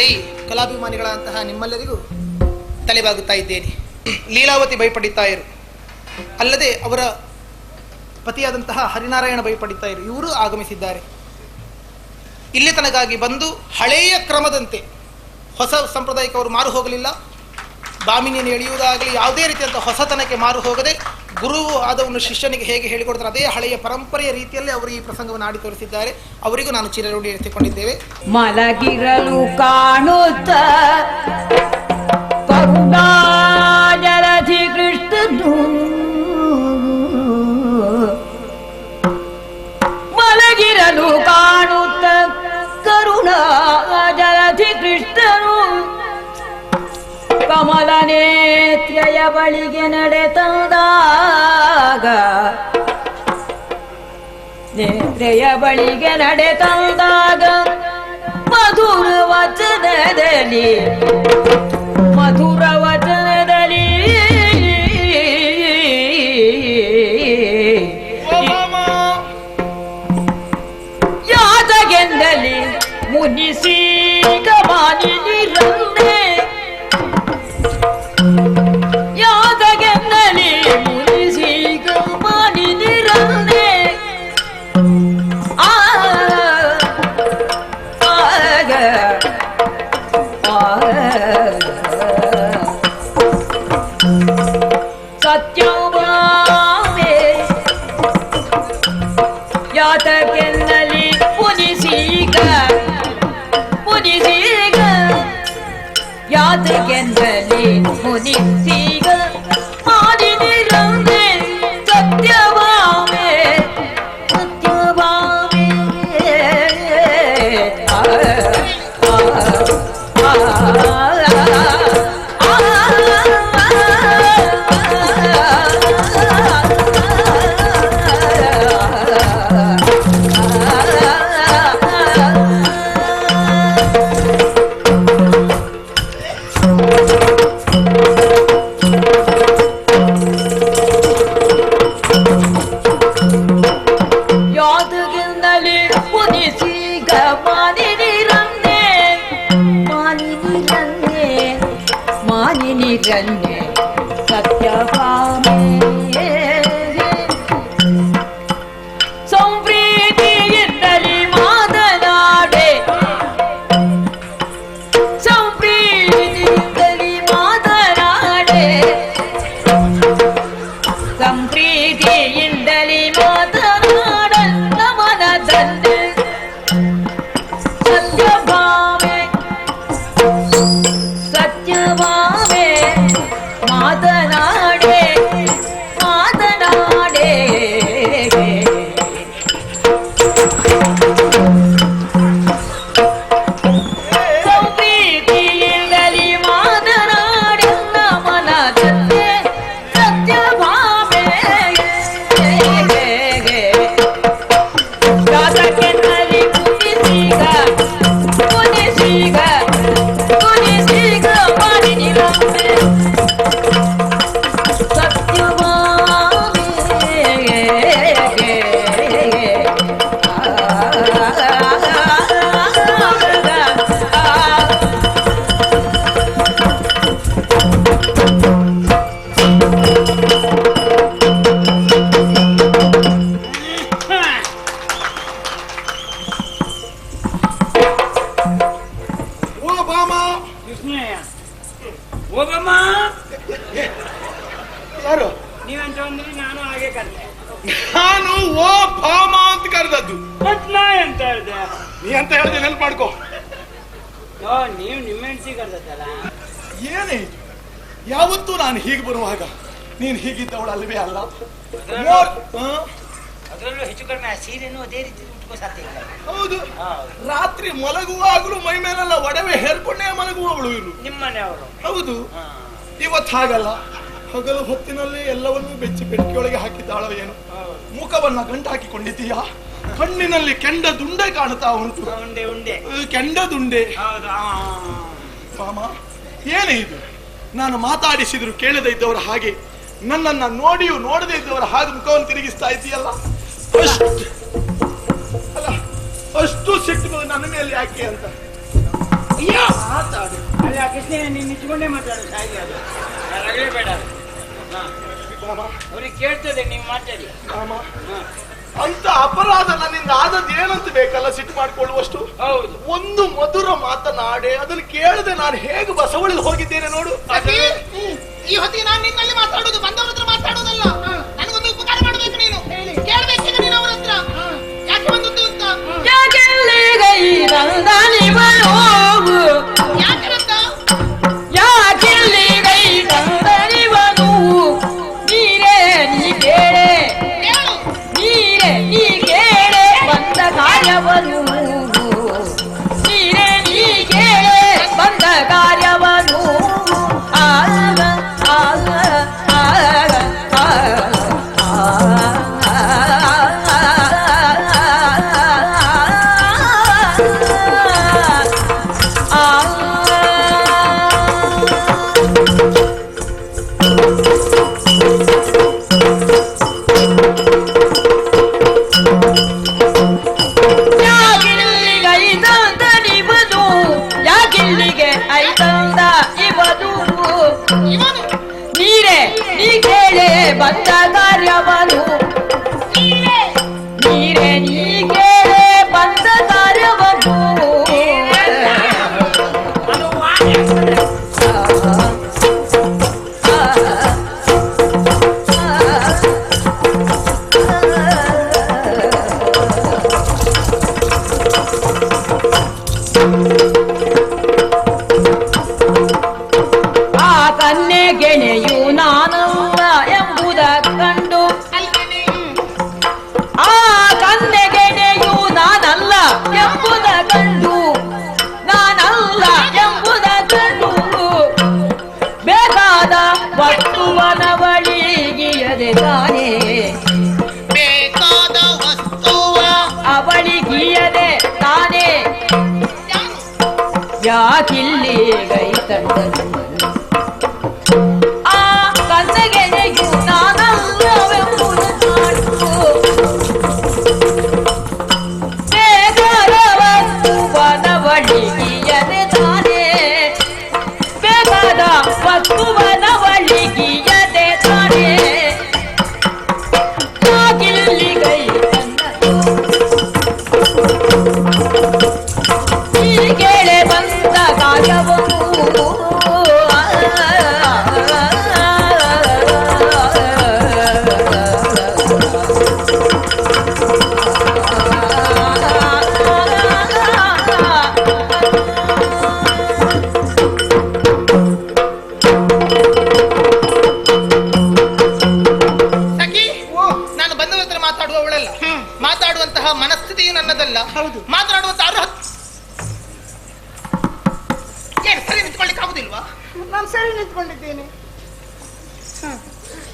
ತೈ ಕಲಾಭಿಮಾನಿಗಳಂತಹ ನಿಮ್ಮೆಲ್ಲರಿಗೂ ತಲೆಬಾಗುತ್ತಾ ಇದ್ದೇನೆ. ಲೀಲಾವತಿ ಭಯಪಡಿತಾ ಇರು. ಅಲ್ಲದೆ ಅವರ ಪತಿಯಾದಂತಹ ಹರಿನಾರಾಯಣ ಭಯಪಡಿತಾ ಇರು. ಇವರು ಆಗಮಿಸಿದ್ದಾರೆ. ಇಲ್ಲಿ ತನಗಾಗಿ ಬಂದು ಹಳೆಯ ಕ್ರಮದಂತೆ ಹೊಸ ಸಂಪ್ರದಾಯಕ್ಕೆ ಅವರು ಮಾರು ಹೋಗಲಿಲ್ಲ. ಬಾಮಿನಿಯನ್ನು ಎಳೆಯುವುದಾಗಲಿ ಯಾವುದೇ ರೀತಿಯಂಥ ಹೊಸತನಕ್ಕೆ ಮಾರು ಹೋಗದೆ ಗುರು ಆದವನು ಶಿಷ್ಯನಿಗೆ ಹೇಗೆ ಹೇಳಿಕೊಡ್ತಾರೆ ಅದೇ ಹಳೆಯ ಪರಂಪರೆಯ ರೀತಿಯಲ್ಲಿ ಅವರು ಈ ಪ್ರಸಂಗವನ್ನು ಆಡಿ ತೋರಿಸಿದ್ದಾರೆ. ಅವರಿಗೂ ನಾನು ಚಿರಋಣಿ ಎತ್ತಿಕೊಂಡಿದ್ದೇವೆ. ಮಲಗಿರಲು ಕಾಣುತ್ತ ನೇತ್ರೆಯ ಬಳಿಗೆ ನಡೆತಂದಾಗ ಮಧುರ ವಚನದಲ್ಲಿ ಮಧುರ ವಚನದಲ್ಲಿ ಯಾದಗೆಂದಲ್ಲಿ ಮುನಿಸಿ ಕಮಾನಿ ಯಾತಗೆಂದಲಿ காது கென்றலே 感觉 ಮತ್ ನಾ ಎಂತ ಹೇಳ್ದೆ. ನೀ ಅಂತ ಹೇಳ್ದೆ ನೆನ್ಪು ಮಾಡ್ಕೋ. ನೀವು ನಿಮ್ಮ ಹೆಂಡತಿ ಕರ್ದತ್ತಲ್ಲ ಏನೇ? ಯಾವತ್ತೂ ನಾನು ಹೀಗೆ ಬರುವಾಗ ನೀನ್ ಹೀಗಿದ್ದವಳು ಅಲ್ವೇ ಅಲ್ಲ? ಅದರಲ್ಲೂ ಹೆಚ್ಚು ಕಡಿಮೆ ಆ ಸೀರೆನೂ ಅದೇ ರೀತಿ ಉಟ್ಕೋ ಸಾಧ್ಯ ಇಲ್ಲ. ಹೌದು. ರಾತ್ರಿ ಮಲಗುವಾಗಲೂ ಮೈ ಮೇಲೆಲ್ಲ ಒಡವೆ ಹೇರ್ಕೊಂಡೇ ಮಲಗುವವಳು ಇರು ನಿಮ್ಮನೆಯವರು. ಹೌದು. ಇವತ್ತು ಹಾಗಲ್ಲ. ಹಗಲು ಹೊತ್ತಿನಲ್ಲಿ ಎಲ್ಲವನ್ನೂ ಬೆಚ್ಚಿ ಬೆಟ್ಟಿಯೊಳಗೆ ಹಾಕಿದ್ದಾಳೋ ಏನು. ಮುಖವನ್ನ ಗಂಟು ಹಾಕಿಕೊಂಡಿದ್ದೀಯಾ ಕಣ್ಣಿನಲ್ಲಿ ಕೆಂಡ ದುಂಡೆ ಕಾಣುತ್ತಾ ಉಂಟು ಉಂಡೆ ಉಂಡೆ. ಕೆಂಡ ದುಂಡೆ. ಹೌದಾ ಏನೇ ಇದು? ನಾನು ಮಾತಾಡಿಸಿದ್ರು ಕೇಳದೇ ಇದ್ದವರ ಹಾಗೆ. ನನ್ನನ್ನ ನೋಡಿಯೂ ನೋಡದೇ ಇದ್ದವರ ಹಾಗೆ ಮುಖವನ್ನು ತಿರುಗಿಸ್ತಾ ಇದ್ದೀಯಲ್ಲ? ಅಷ್ಟು ಅಲ್ಲ ಅಷ್ಟು ಸಿಟ್ಟು ನನ್ನ ಮೇಲೆ ಯಾಕೆ ಅಂತ. ಅಯ್ಯೋ! ಅಲ್ಲ ಕೃಷ್ಣ ನೀನು ನಿಂತ್ಕೊಂಡೇ ಮಾತಾಡು ಸಾಯಿ ಅದು. ನನಗೇ ಬೇಡ ಅವರಿಗೆ ಅವ್ರಿಗೆ ಕೇಳ್ತದೆ ನೀವು ಮಾತಾಡಿ. ಅಂತ ಅಪರಾಧ ನನ್ನಿಂದ ಆದದ್ದು ಏನಂತ ಬೇಕಲ್ಲ ಸಿಟ್ಟು ಮಾಡ್ಕೊಳ್ಳುವಷ್ಟು? ಹೌದು. ಒಂದು ಮಧುರ ಮಾತನಾಡೆ ಅದನ್ನು ಕೇಳದೆ ನಾನು ಹೇಗೆ ಬಸವಳಿದು ಹೋಗಿದ್ದೇನೆ ನೋಡು. ಈ ಹೊತ್ತಿಗೆ ನಾನು ನಿನ್ನಲ್ಲಿ ಮಾತಾಡೋದು ಬಂದವರ ಹತ್ರ ஜாகில்லேகை தந்தது ಬಂದ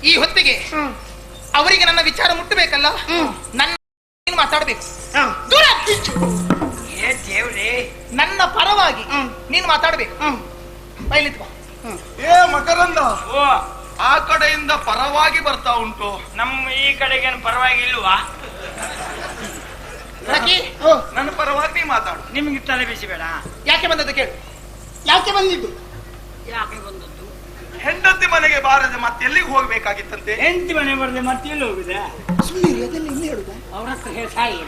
ಈ ಹೊತ್ತಿಗೆ ಅವರಿಗೆ ನನ್ನ ವಿಚಾರ ಮುಟ್ಟಬೇಕಲ್ಲ? ನನ್ನ ನೀನು ಮಾತಾಡಬೇಕು? ದೂರ. ಏ ದೇವ್ರೇ. ನನ್ನ ಪರವಾಗಿ ನೀನು ಮಾತಾಡಬೇಕು. ಏ ಮಕರಂದ ಓ. ಆ ಕಡೆಯಿಂದ ಪರವಾಗಿ ಬರ್ತಾ ಉಂಟು. ನಮ್ಮ ಈ ಕಡೆಗೇನು ಪರವಾಗಿ ಇಲ್ವಾ ಸಖಿ ನನ್ನ ಪರವಾಗಿ ನೀ ಮಾತಾಡು. ನಿಮ್ಗೆ ತಲೆ ಬಿಸಿಬೇಡ ಯಾಕೆ ಬಂದದ್ದು ಕೇಳು. ಯಾಕೆ ಬಂದಿದ್ದು? ಯಾಕೆ ಬಂದದ್ದು ಹೆಂಡತಿ ಮನೆಗೆ ಬಾರದೆ ಮತ್ತೆ ಎಲ್ಲಿಗೆ ಹೋಗ್ಬೇಕಾಗಿತ್ತಂತೆ? ಹೆಂಡತಿ ಮನೆ ಬರದೆ ಮತ್ತೆ ಎಲ್ಲಿ ಹೋಗಿದೆ ಅವ್ರ ಹತ್ರ ಹೇಳಿ ಸಾಯಿ.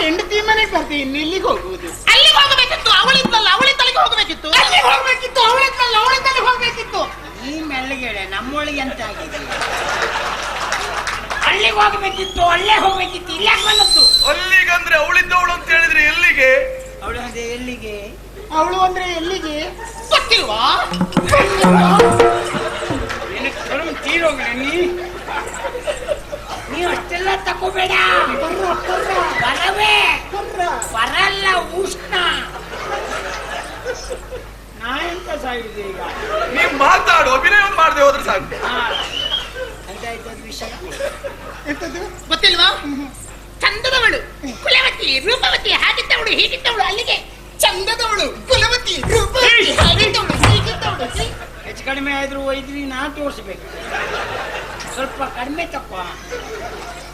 ಹೆಂಡತಿ ಮನೆಗೆ ಬರ್ತೀನಿ ಇನ್ನು ಇಲ್ಲಿಗೆ ಹೋಗುವುದು? ಅಲ್ಲಿಗೆ ಹೋಗಬೇಕಿತ್ತು ಅವಳಿದ್ದಲ್ಲ ತಲೆಗೆ ಹೋಗಬೇಕಿತ್ತು. ಅಲ್ಲಿ ಹೋಗ್ಬೇಕಿತ್ತು ಅವಳಿದ್ದಲ್ಲ ತಲೆಗೆ ಹೋಗ್ಬೇಕಿತ್ತು. ಈ ಮೆಲ್ಲಗೆಳೆ ನಮ್ಮೊಳಗೆ ಅಂತ ಆಗಿದೆ? ಅಲ್ಲಿಗೆ ಹೋಗ್ಬೇಕಿತ್ತು ಅಲ್ಲೇ ಹೋಗ್ಬೇಕಿತ್ತು ಇಲ್ಲ ಅಲ್ಲಿಗೆ ಅಂದ್ರೆ ಅವಳಿದ್ದವಳು ಅಂತ ಹೇಳಿದ್ರೆ ಎಲ್ಲಿಗೆ? ಅವಳು ಅದೇ ಎಲ್ಲಿಗೆ? ಅವಳು ಅಂದ್ರೆ ಎಲ್ಲಿಗೆ? ಗೊತ್ತಿಲ್ವಾ ನೀ? ನೀವು ಅಷ್ಟೆಲ್ಲ ತಕೋಬೇಡ ಬರವೇ. ಬರಲ್ಲ ಉಷ್ಣ. ನಾ ಎಂತ ಸಾಗಿದೆ ಈಗ? ನೀವ್ ಮಾತಾಡು ಅಭಿನಯ ಒಂದು ಮಾಡದೆ ಹೋದ್ರೆ ಸಾಕು. ಅದು ವಿಷಯ. ಗೊತ್ತಿಲ್ವಾ? ಚಂದದವಳು ಕುಲವತಿ ರೂಪವತಿ ಹಾಗಿದ್ದವಳು ಹೀಗಿದ್ದವಳು ಅಲ್ಲಿಗೆ ಚಂದದವಳು ಕುಲವತಿ ರೂಪವತಿ. ಕಡಿಮೆ ಆದ್ರೂ ಒಯ್ದ್ರಿ ನಾ ತೋರಿಸ್ಬೇಕು. ಸ್ವಲ್ಪ ಕಡಿಮೆ ತಪ್ಪ.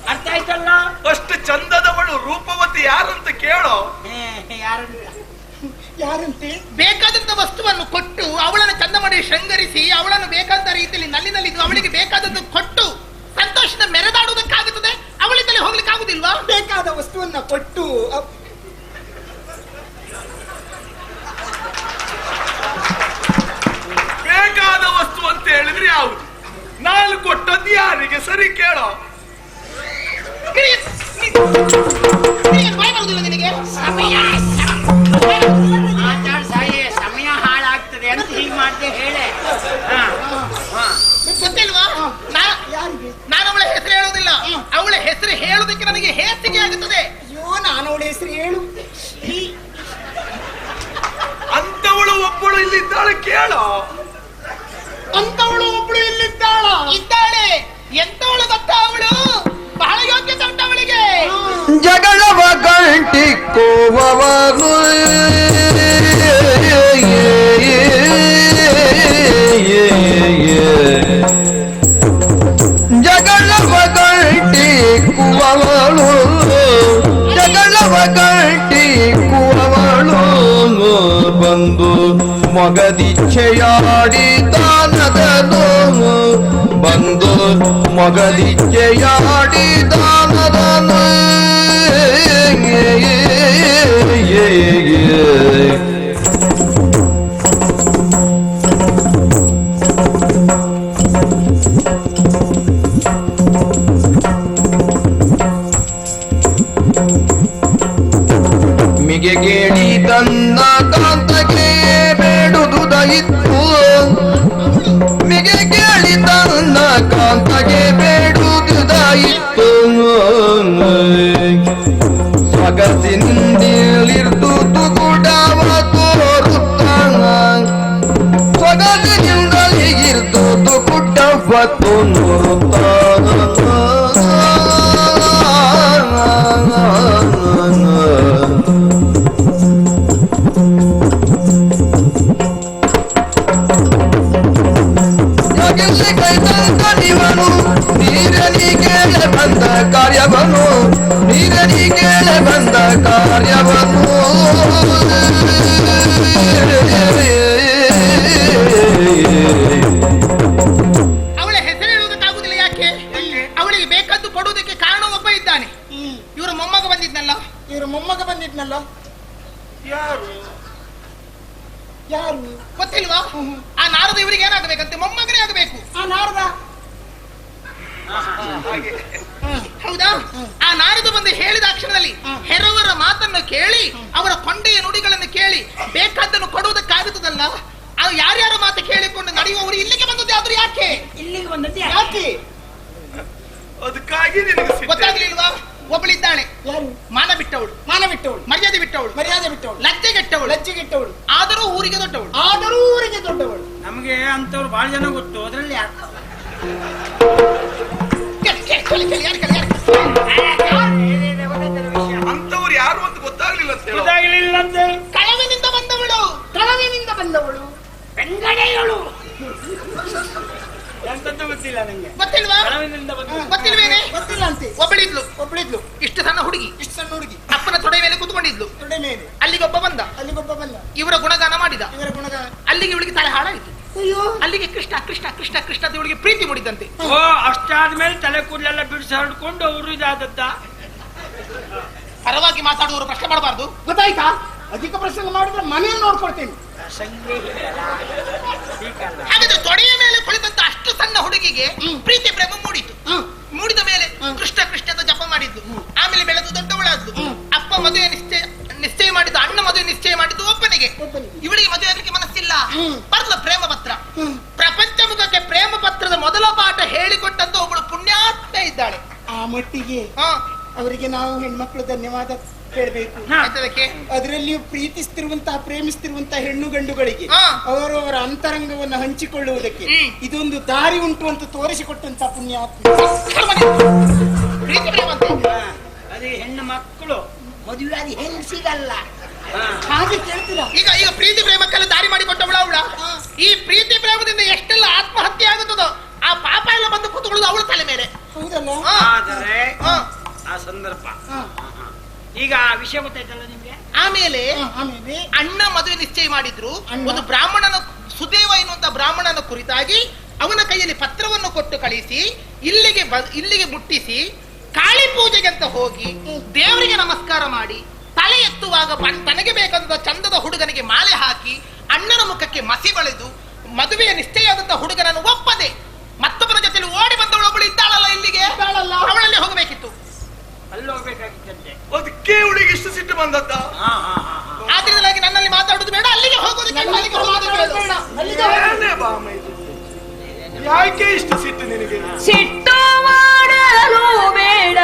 ಅರ್ಥ ಆಯ್ತಲ್ಲ? ಅಷ್ಟು ಚಂದದವಳು ರೂಪವತಿ ಯಾರಂತ ಕೇಳೋ? ಯಾರಂತ ಯಾರು ಯಾರಂತೆ? ಬೇಕಾದಂತ ವಸ್ತುವನ್ನು ಕೊಟ್ಟು ಅವಳನ್ನು ಚಂದ ಮಾಡಿ ಶೃಂಗರಿಸಿ ಅವಳನ್ನು ಬೇಕಾದ ರೀತಿಯಲ್ಲಿ ನಲ್ಲಿನಲ್ಲಿ ಅವಳಿಗೆ ಬೇಕಾದದ್ದು ಕೊಟ್ಟು ಸಂತೋಷದ ಮೆರೆದಾಡುವುದಕ್ಕಾಗುತ್ತದೆ? ಅವಳಿಂದಲೇ ಹೋಗ್ಲಿಕ್ಕೆ ಆಗುದಿಲ್ವಾ ಬೇಕಾದ ವಸ್ತುವನ್ನ ಕೊಟ್ಟು ಅ- ಬೇಕಾದ ವಸ್ತು ಅಂತ ಹೇಳಿದ್ರೆ ಯಾವುದು ನಾನು ಕೊಟ್ಟದ್ದು ಯಾರಿಗೆ ಸರಿ ಕೇಳೋ. ಸಾಯಿ ಸಮಯ ಹಾಳಾಗ್ತದೆ ಅಂತ ಹೀಗೆ ಮಾಡ್ದೆ ಹೇಳೆ ಗೊತ್ತಿಲ್ವಾ ನಾನು ಅವಳ ಹೆಸರು ಹೇಳುವುದಿಲ್ಲ ಅವಳ ಹೆಸರು ಹೇಳೋದಕ್ಕೆ ನನಗೆ ಹೇಸಿಗೆ ಆಗುತ್ತದೆ ಅಯ್ಯೋ ನಾನು ಅವಳ ಹೆಸರು ಹೇಳು ಅಂತವಳು ಒಬ್ಬಳು ಇಲ್ಲಿದ್ದಾಳೆ ಕೇಳೋ. ಅಂತವಳು ಒಬ್ಬಳು ಇಲ್ಲಿದ್ದಾಳ? ಇದ್ದಾಳೆ. ಅವಳು ಬಹಳ ಯೋಗ್ಯತೆ ಉಂಟು ಅವಳಿಗೆ. ಜಗಳವ ಗಂಟಿಕ್ಕುವವನು ಜಗಳವ ಗಂಟಿಕ್ಕುವವಳು ಜಗಳವ ಬಂದು ಮಗದಿಚ್ಛೆಯಾಡಿ ದಾನದನು ಬಂದು ಮಗದಿಚ್ಛೆಯಾಡಿ ಸೊಗಸಿನಿಂದಿಳಿರ್ದು ತುಗುಡವ ತೋರುತ್ತಾನ ಸೊಗಸಿನಿಂದಲೇ ಇರ್ದು ತುಗುಡವ ತೋರುತ್ತಾನ ಅದಕ್ಕಾಗಿ ನಿನಗೆ. ಗೊತ್ತಾಗ್ಲಿಲ್ವಾ ಒಬ್ಬಳಿದ್ದಾಳೆ. ಯಾರು? ಮಾನ ಬಿಟ್ಟವಳು. ಮಾನ ಬಿಟ್ಟವಳು. ಮರ್ಯಾದೆ ಬಿಟ್ಟವಳು. ಮರ್ಯಾದೆ ಬಿಟ್ಟವಳು. ಲಜ್ಜೆಗೆಟ್ಟವಳು ಲಜ್ಜೆಗೆಟ್ಟವಳು. ಆದರೂ ಊರಿಗೆ ದೊಡ್ಡವಳು. ಆದರೂ ಊರಿಗೆ ದೊಡ್ಡವಳು. ನಮಗೆ ಅಂತವ್ರು ಬಹಳ ಜನ ಗೊತ್ತು. ಅದ್ರಲ್ಲಿ? ಅಂತವ್ರು ಯಾರು ಅಂತ ಗೊತ್ತಾಗ್ಲಿಲ್ಲ ಅಂತ ಹೇಳೋ. ಗೊತ್ತಾಗ್ಲಿಲ್ಲಂತೆ ಕಳವಿನಿಂದ ಬಂದವಳು. ಕಳವಿನಿಂದ ಬಂದವಳು. ಬೆಂಗಡೆಯಳು ಗೊತ್ತಿಲ್ಲ ನಂಗೆ. ಗೊತ್ತಿಲ್ವಾ? ಕಳವಿನಿಂದ ಬಂದು ಗೊತ್ತಿಲ್ವೇನೆ? ಗೊತ್ತಿಲ್ಲ ಅಂತೆ. ಒಬ್ಬಳಿದ್ಲು ಒಬ್ಳಿದ್ಲು ಇಷ್ಟು ಸಣ್ಣ ಹುಡುಗಿ. ಇಷ್ಟು ಸಣ್ಣ ಹುಡುಗಿ. ಅಪ್ಪನ ತೊಡೆ ಮೇಲೆ ಕೂತ್ಕೊಂಡಿದ್ಲು. ತೊಡೆ ಮೇಲೆ. ಅಲ್ಲಿಗೆ ಒಬ್ಬ ಬಂದ. ಅಲ್ಲಿಗೊಬ್ಬ ಬಂದ. ಇವರ ಗುಣಗಾನ ಮಾಡಿದ. ಇವರ ಗುಣಗಾನ. ಅಲ್ಲಿಗೆ ಇವಳಿಗೆ ತಲೆ ಹಾಳಾಯಿತು. ಅಯ್ಯೋ. ಅಲ್ಲಿಗೆ ಕೃಷ್ಣ ಕೃಷ್ಣ ಕೃಷ್ಣ ಕೃಷ್ಣ ಅಂತ ಇವಳಿಗೆ ಪ್ರೀತಿ ಮೂಡಿದಂತೆ ಓ ಅಷ್ಟಾದ್ಮೇಲೆ ತಲೆ ಕೂದಲೆಲ್ಲ ಬಿಡಿಸಿ ಹರಡ್ಕೊಂಡು ಅವರು ಇದಾದದ್ದ. ಪರವಾಗಿ ಮಾತಾಡುವವರು ಪ್ರಶ್ನೆ ಮಾಡಬಾರ್ದು. ಗೊತ್ತಾಯ್ತಾ? ಅಧಿಕ ಪ್ರಶ್ನೆ ಮಾಡಿದ್ರೆ ಮನೆಯಲ್ಲಿ ನೋಡ್ಕೊಳ್ತೇನೆ. ಸಣ್ಣ ಹುಡುಗಿಗೆ ಪ್ರೀತಿ ಪ್ರೇಮ ಮೂಡಿತು. ಮೂಡಿದ ಮೇಲೆ ಕೃಷ್ಣ ಕೃಷ್ಣದ ಅಂತ ಜಪ ಮಾಡಿದ್ದು ಆಮೇಲೆ ಬೆಳೆದು ದೊಡ್ಡವಳಾದ್ಲು. ಅಪ್ಪ ಮದುವೆ ನಿಶ್ಚಯ ನಿಶ್ಚಯ ಮಾಡಿದ್ದು ಅಣ್ಣ ಮದುವೆ ನಿಶ್ಚಯ ಮಾಡಿದ್ದು ಒಬ್ಬನಿಗೆ. ಇವಳಿಗೆ ಮದುವೆ ಅದಕ್ಕೆ ಮನಸ್ಸಿಲ್ಲ. ಬರ್ಲ ಪ್ರೇಮ ಪತ್ರ. ಪ್ರಪಂಚ ಮುಖಕ್ಕೆ ಪ್ರೇಮ ಪತ್ರದ ಮೊದಲ ಪಾಠ ಹೇಳಿಕೊಟ್ಟಂತ ಒಬ್ಬಳು ಪುಣ್ಯಾತ್ಮ ಇದ್ದಾಳೆ. ಆ ಮಟ್ಟಿಗೆ ಅವರಿಗೆ ನಾವು ಹೆಣ್ಮಕ್ಳು ಧನ್ಯವಾದ ಹೇಳ್ಬೇಕು ಅದರಲ್ಲಿ ಅದರಲ್ಲಿಯೂ ಪ್ರೀತಿಸ್ತಿರುವಂತಹ ಪ್ರೇಮಿಸ್ತಿರುವಂತಹ ಹೆಣ್ಣು ಗಂಡುಗಳಿಗೆ. ಅವರವರ ಅಂತರಂಗವನ್ನು ಹಂಚಿಕೊಳ್ಳುವುದಕ್ಕೆ ಇದೊಂದು ದಾರಿ ಉಂಟು ಅಂತ ತೋರಿಸಿಕೊಟ್ಟಂತಹ ಪುಣ್ಯಾತ್ಮ. ಪ್ರೀತಿ ಪ್ರೇಮ ಅಂತ ಅದೇ ಹೆಣ್ಣು ಮಕ್ಕಳು ಮದುವೆ ಅದು ಹೆಂಗ್ ಸಿಗಲ್ಲ ಹಾಗೆ ಕೇಳ್ತೀರಾ? ಈಗ ಈಗ ಪ್ರೀತಿ ಪ್ರೇಮಕ್ಕೆಲ್ಲ ದಾರಿ ಮಾಡಿ ಕೊಟ್ಟವಳ ಅವಳ ಈ ಪ್ರೀತಿ ಪ್ರೇಮದಿಂದ ಎಷ್ಟೆಲ್ಲ ಆತ್ಮಹತ್ಯೆ ಆಗುತ್ತದೋ ಆ ಪಾಪ ಎಲ್ಲ ಬಂದು ಕೂತ್ಕೊಳ್ಳೋದು ಅವಳ ತಲೆ ಮೇಲೆ. ಹೌದಲ್ಲ? ಆದರೆ ಆ ಸಂದರ್ಭ ಈಗ ವಿಷಯ ಗೊತ್ತಾಯ್ತಲ್ಲ ನಿಮ್ಗೆ ಆಮೇಲೆ ಆಮೇಲೆ ಅಣ್ಣ ಮದುವೆ ನಿಶ್ಚಯ ಮಾಡಿದ್ರು ಅಣ್ಣ. ಒಂದು ಬ್ರಾಹ್ಮಣನ ಸುದೇವ ಎನ್ನುವಂತ ಬ್ರಾಹ್ಮಣನ ಕುರಿತಾಗಿ ಅವನ ಕೈಯಲ್ಲಿ ಪತ್ರವನ್ನು ಕೊಟ್ಟು ಕಳಿಸಿ ಇಲ್ಲಿಗೆ ಬ- ಇಲ್ಲಿಗೆ ಮುಟ್ಟಿಸಿ ಕಾಳಿ ಪೂಜೆಗೆ ಅಂತ ಹೋಗಿ ದೇವರಿಗೆ ನಮಸ್ಕಾರ ಮಾಡಿ ತಲೆ ಎತ್ತುವಾಗ ತನಗೆ ಬೇಕಾದ ಚಂದದ ಹುಡುಗನಿಗೆ ಮಾಲೆ ಹಾಕಿ ಅಣ್ಣನ ಮುಖಕ್ಕೆ ಮಸಿ ಬಳೆದು ಮದುವೆಯ ನಿಶ್ಚಯವಾದಂತ ಹುಡುಗನನ್ನು ಒಪ್ಪದೆ ಮತ್ತೊಬ್ಬರ ಜೊತೆಲಿ ಓಡಿ ಬಂದವಳು ಒಬ್ಬಳು ಇದ್ದಾಳಲ್ಲ ಇಲ್ಲಿಗೆ ಇದ್ದಾಳಲ್ಲ. ಅವಳಲ್ಲಿ ಹೋಗಬೇಕಾಗಿತ್ತು ಅಲ್ಲಿ ಹೋಗ್ಬೇಕಾಗಿತ್ತಂತೆ ಅದಕ್ಕೆ ಹುಡುಗಿ ಇಷ್ಟು ಸಿಟ್ಟು ಬಂದದ್ದ? ಹಾ ಹಾ ಹಾ ಹಾ. ಆದ್ರಿಂದಾಗಿ ನನ್ನಲ್ಲಿ ಮಾತಾಡೋದು ಬೇಡ ಅಲ್ಲಿಗೆ ಹೋಗೋದು ಬಾಮ ಇದು? ಯಾಕೆ ಇಷ್ಟು ಸಿಟ್ಟು ನಿನಗೆ? ಸಿಟ್ಟು ಮಾಡಲು ಬೇಡ.